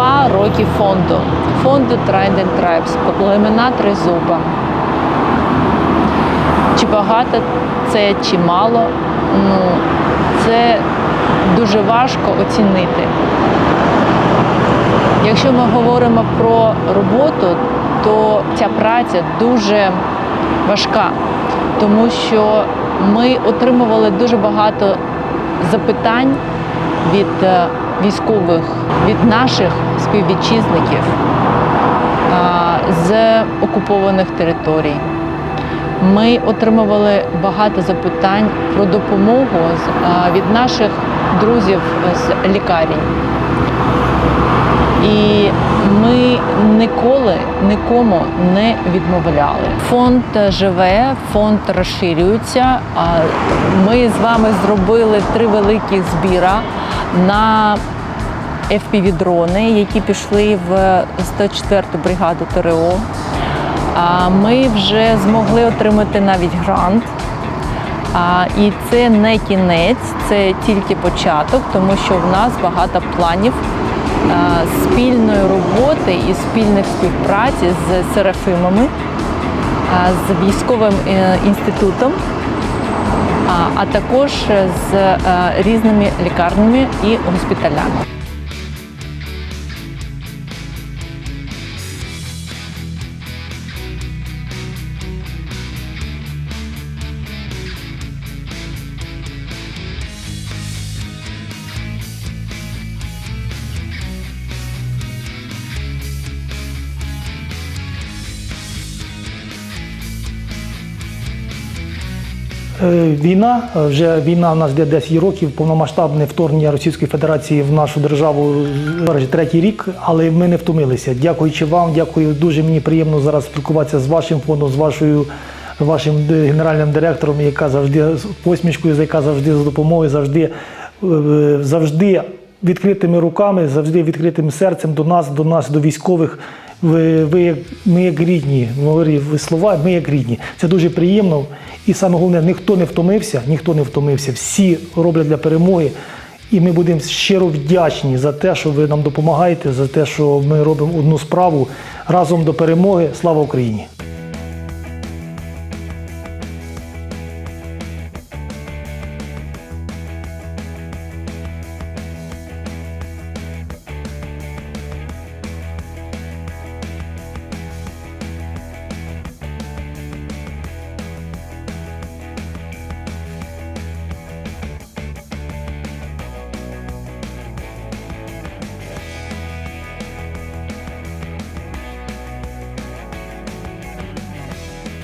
два роки фонду. Фонду Trident Tribes, племена Тризуба. Чи багато це, чи мало, ну, це дуже важко оцінити. Якщо ми говоримо про роботу, то ця праця дуже важка, тому що ми отримували дуже багато запитань від е, військових, від наших співвітчизників з окупованих територій. Ми отримували багато запитань про допомогу від наших друзів з лікарень. І ми ніколи нікому не відмовляли. Фонд живе, фонд розширюється. Ми з вами зробили три великі збіра на FPV-дрони, які пішли в 104-ту бригаду ТРО. Ми вже змогли отримати навіть грант. І це не кінець, це тільки початок, тому що в нас багато планів спільної роботи і спільних співпраці з серафимами, з військовим е, інститутом, а, також з е, різними лікарнями і госпіталями. Війна, е, вже війна в нас йде 10 років, повномасштабне вторгнення Російської Федерації в нашу державу зараз третій рік, але ми не втомилися. Дякуючи вам, дякую. Дуже мені приємно зараз спілкуватися з вашим фондом, з вашою вашим е, генеральним директором, яка завжди з посмішкою, яка завжди з допомогою, завжди, е, завжди відкритими руками, завжди відкритим серцем до нас, до нас, до військових. Ви, ви ми як рідні, говорив слова, ми як рідні. Це дуже приємно. І саме головне, ніхто не втомився, ніхто не втомився. Всі роблять для перемоги. І ми будемо щиро вдячні за те, що ви нам допомагаєте, за те, що ми робимо одну справу разом до перемоги. Слава Україні!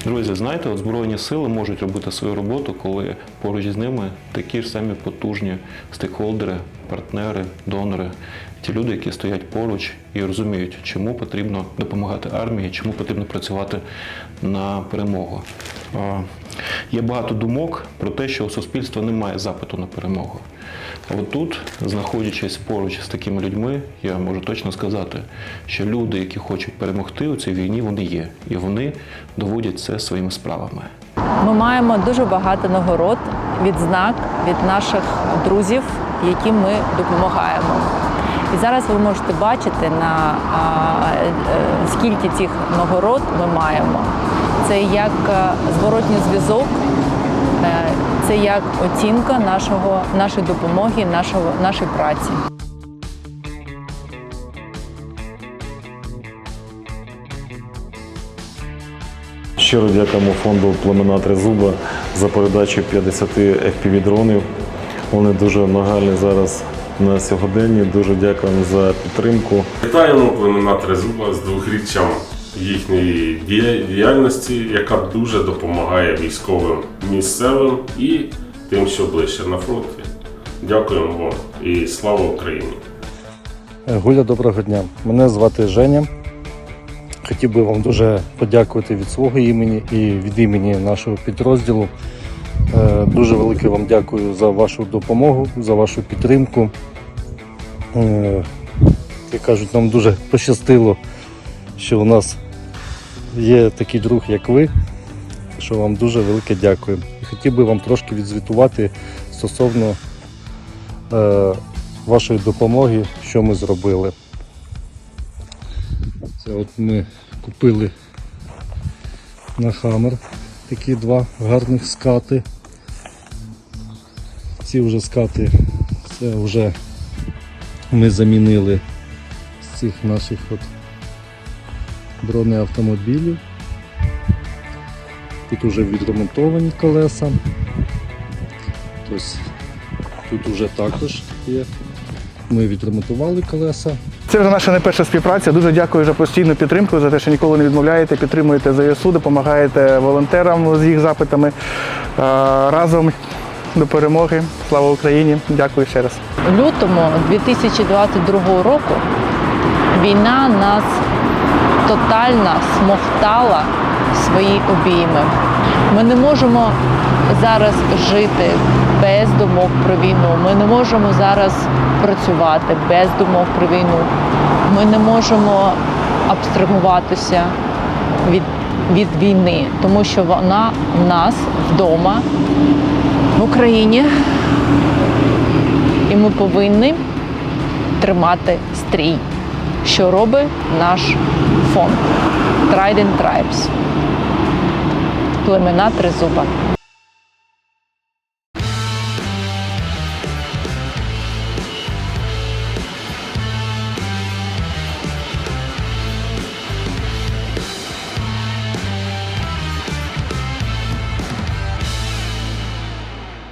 Друзі, знаєте, от Збройні сили можуть робити свою роботу, коли поруч з ними такі ж самі потужні стейкхолдери, партнери, донори, ті люди, які стоять поруч і розуміють, чому потрібно допомагати армії, чому потрібно працювати на перемогу. Є багато думок про те, що у суспільства немає запиту на перемогу. А от тут, знаходячись поруч з такими людьми, я можу точно сказати, що люди, які хочуть перемогти у цій війні, вони є, і вони доводять це своїми справами. Ми маємо дуже багато нагород, відзнак від наших друзів, яким ми допомагаємо. І зараз ви можете бачити на е, скільки цих нагород ми маємо. Це як е, зворотній зв'язок, е, це як оцінка нашого, нашої допомоги, нашого, нашої праці. Щиро дякуємо фонду Племена Тризуба за передачу 50 FPV-дронів. Вони дуже нагальні зараз на сьогоденні. Дуже дякуємо за підтримку. Вітаємо племена Трезуба з двохріччям їхньої діяльності, яка дуже допомагає військовим місцевим і тим, що ближче на фронті. Дякуємо вам і слава Україні! Гуля, доброго дня. Мене звати Женя. Хотів би вам дуже подякувати від свого імені і від імені нашого підрозділу. Е, Дуже велике вам дякую за вашу допомогу, за вашу підтримку. Е, Як кажуть, нам дуже пощастило, що у нас є такий друг, як ви. Що вам дуже велике дякую. Хотів би вам трошки відзвітувати стосовно е, вашої допомоги, що ми зробили. Це от ми купили на Хаммер такі два гарних скати. Ці вже скати це вже ми замінили з цих наших от бронеавтомобілів. Тут вже відремонтовані колеса. Тобто тут вже також є. Ми відремонтували колеса. Це вже наша не перша співпраця. Дуже дякую за постійну підтримку, за те, що ніколи не відмовляєте, підтримуєте ЗСУ, допомагаєте волонтерам з їх запитами. Разом до перемоги. Слава Україні! Дякую ще раз. У лютому 2022 року війна нас тотально смоктала свої обійми. Ми не можемо зараз жити без думок про війну. Ми не можемо зараз працювати без думок про війну. Ми не можемо абстрагуватися від, від війни, тому що вона в нас вдома Україні і ми повинні тримати стрій, що робить наш фонд Trident Tribes. Племена Тризуба.